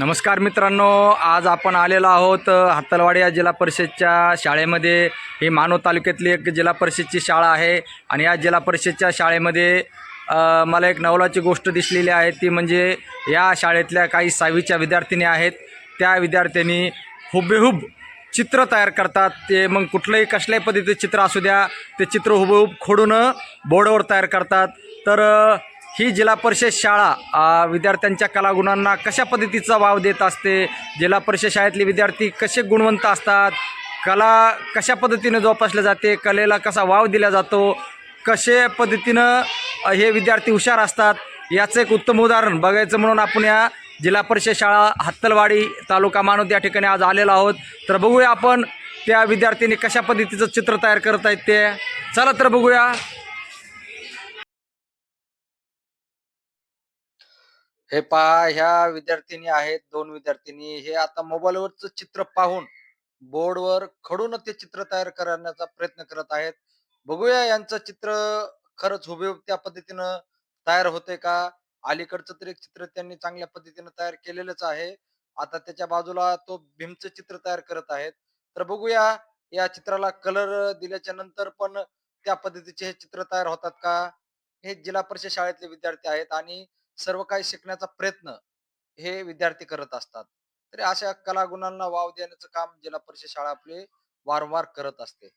नमस्कार मित्रांनो आज आपण आलेलो आहोत हातलवाडी या जिल्हा परिषदच्या शाळेमध्ये. ही मानव तालुक्यातली एक जिल्हा परिषदची शाळा आहे आणि या जिल्हा परिषदच्या शाळेमध्ये मला एक नवलाची गोष्ट दिसलेली आहे. ती म्हणजे या शाळेतल्या काही सहावीच्या विद्यार्थिनी आहेत. त्या विद्यार्थ्यांनी हुबेहूब चित्र तयार करतात. ते मग कुठलंही कसल्याही पद्धतीचं चित्र असू द्या ते चित्र हुबेहूब खोडून बोर्डवर तयार करतात. तर ही जिल्हा परिषद शाळा विद्यार्थ्यांच्या कलागुणांना कशा पद्धतीचा वाव देत असते? जिल्हा परिषद शाळेतले विद्यार्थी कसे गुणवंत असतात? कला कशा पद्धतीनं जोपासल्या जाते? कलेला कसा वाव दिला जातो? कसे पद्धतीनं हे विद्यार्थी हुशार असतात? याचं एक उत्तम उदाहरण बघायचं म्हणून आपण या जिल्हा परिषद शाळा हत्तलवाडी तालुका मानवत या ठिकाणी आज आलेलो आहोत. तर बघूया आपण त्या विद्यार्थ्यांनी कशा पद्धतीचं चित्र तयार करत आहेत ते. चला तर बघूया. हे पहा ह्या विद्यार्थिनी आहेत दोन विद्यार्थिनी. हे आता मोबाईलवरच चित्र पाहून बोर्डवर खडून ते चित्र तयार करण्याचा प्रयत्न करत आहेत. बघूया यांचं चित्र खरंच हुबेहूब त्या पद्धतीनं तयार होते का? अलीकडचं तर एक चित्र त्यांनी चांगल्या पद्धतीनं तयार केलेलंच आहे. आता त्याच्या बाजूला तो भीमचं चित्र तयार करत आहेत. तर बघूया या चित्राला कलर दिल्याच्या नंतर पण त्या पद्धतीचे हे चित्र तयार होतात का? हे जिल्हा परिषद शाळेतले विद्यार्थी आहेत आणि सर्व काही शिकण्याचा प्रयत्न हे विद्यार्थी करत असतात. तरी अशा कलागुणांना वाव देण्याचं काम जिल्हा परिषद शाळा आपली वारंवार करत असते.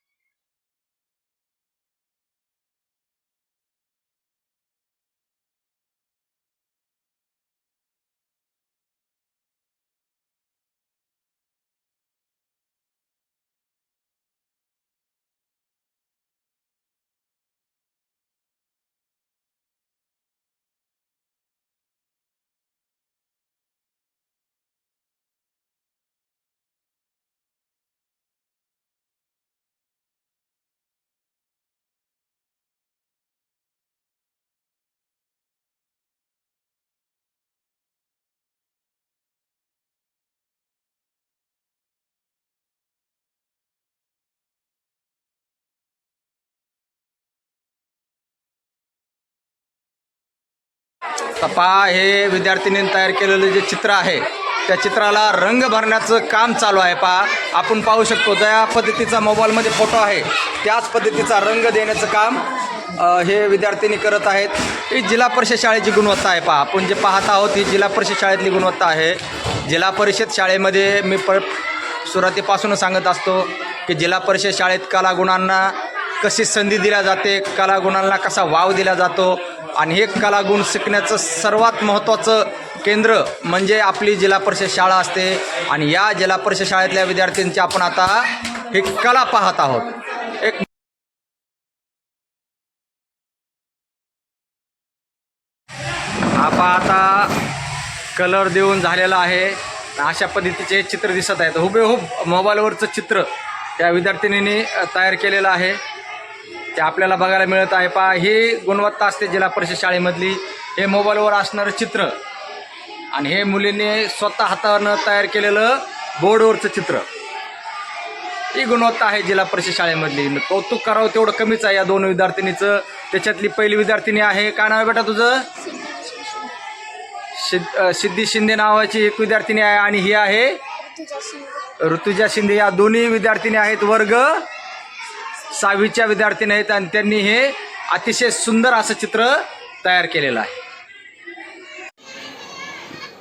पहा हे विद्यार्थिनींनी तयार केलेलं जे चित्र आहे त्या चित्राला रंग भरण्याचं काम चालू आहे. पहा आपण पाहू शकतो ज्या पद्धतीचा मोबाईलमध्ये फोटो आहे त्याच पद्धतीचा रंग देण्याचं काम हे विद्यार्थिनी करत आहेत. ही जिल्हा परिषद शाळेची गुणवत्ता आहे पहा. आपण जे पाहत आहोत ही जिल्हा परिषद शाळेतली गुणवत्ता आहे. जिल्हा परिषद शाळेमध्ये मी प सुरुवातीपासूनच सांगत असतो की जिल्हा परिषद शाळेत कलागुणांना कशी संधी दिल्या जाते कलागुणांना कसा वाव दिला जातो आणि हे कलागुण शिकण्याचं सर्वात महत्त्वाचं केंद्र म्हणजे आपली जिल्हा परिषद शाळा असते. आणि या जिल्हा परिषद शाळेतल्या विद्यार्थ्यांची आपण आता ही कला पाहत आहोत. एक आपा आता कलर देऊन झालेला आहे. अशा पद्धतीचे चित्र दिसत आहेत. हुबेहूब मोबाईलवरचं चित्र त्या विद्यार्थिनींनी तयार केलेलं आहे. ते आपल्याला बघायला मिळत आहे पहा ही गुणवत्ता असते जिल्हा परिषद शाळेमधली. हे मोबाईलवर असणारं चित्र. आणि हे मुलींनी स्वतः हातानं तयार केलेलं बोर्डवरचं चित्र. ही गुणवत्ता आहे जिल्हा परिषद शाळेमधली. कौतुक करावं तेवढं कमीच आहे या दोन विद्यार्थिनीचं. त्याच्यातली पहिली विद्यार्थिनी आहे काय नाव आहे बेटा तुझं? सिद्ध सिद्धी शिंदे नावाची एक विद्यार्थिनी आहे आणि ही आहे? ऋतुजा शिंदे या दोन्ही विद्यार्थिनी आहेत वर्ग सहावीच्या विद्यार्थिनी आहेत आणि त्यांनी हे अतिशय सुंदर असं चित्र तयार केलेलं आहे.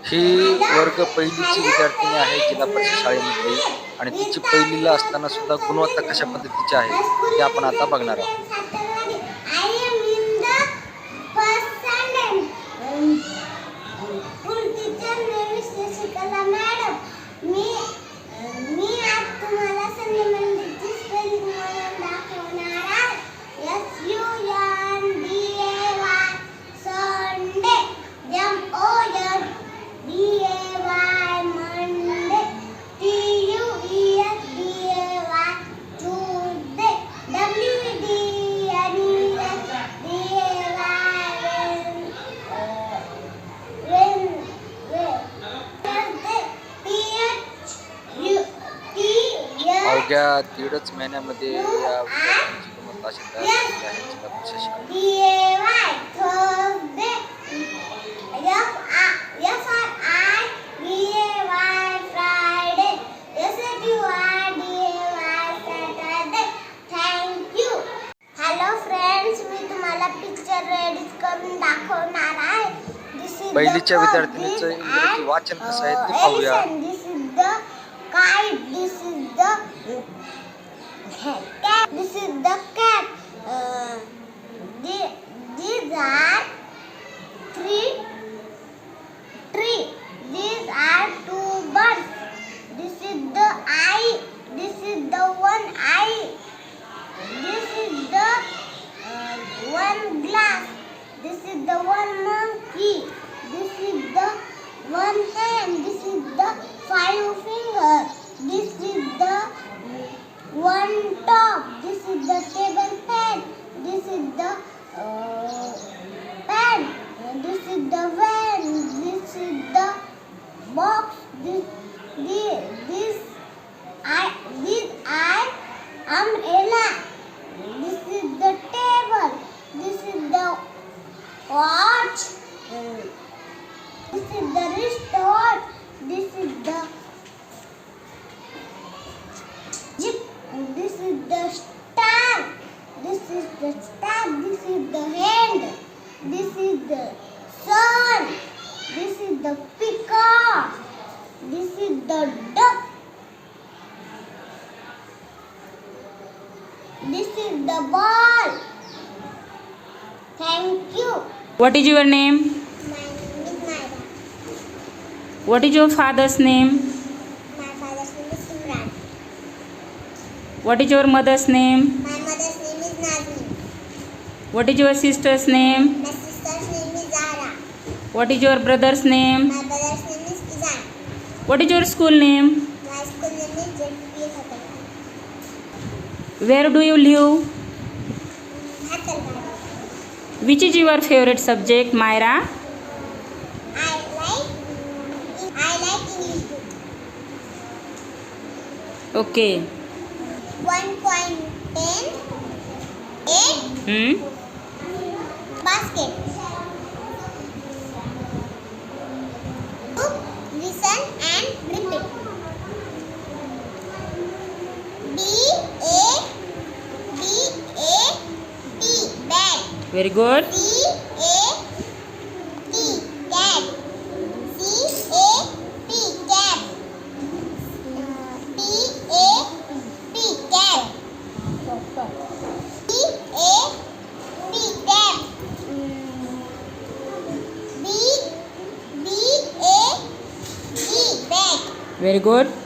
ही वर्ग पहिलीची विद्यार्थिनी आहे जिल्हा परिषद शाळेमध्ये. आणि तिची पहिलीला असताना सुद्धा गुणवत्ता कशा पद्धतीची आहे ते आपण आता बघणार आहोत. अवघ्या दीडच महिन्यामध्ये या विद्यार्थ्यांची किंमत अशी तयार झालेली आहे जिल्हा पहिलीच्या विद्यार्थिनीचं इंग्रजी वाचन कसं आहे ते पाहूया. This is the cat. Uh, the- these are three tree. These are two birds. This is the eye. This is the one eye. This is the uh, one glass. This is the one monkey. This is the one hand. This is the five finger. This is the one top. This is the table fan. This is the uh, pen. This is the van. This is the box. This this, this I this I umbrella. This is the table. This is the watch. This is the wristwatch. This is the zip. This is the star. This is the star. This is the hand. This is the sun. This is the peacock. This is the duck. This is the ball. Thank you. What is your name? My name is Naira. What is your father's name? My father's name is Imran. What is your mother's name? My mother's name is Nazmi. What is your sister's name? My sister's name is Zara. What is your brother's name? My brother's name is Izan. What is your school name? My school name is Hotel. Where do you live? Hathalgarh. Which is your favorite subject, Myra? I like I like English book. Okay. One point ten. Eight Hmm? Basket. Listen and repeat. B A B A T bag. Very good. Very good.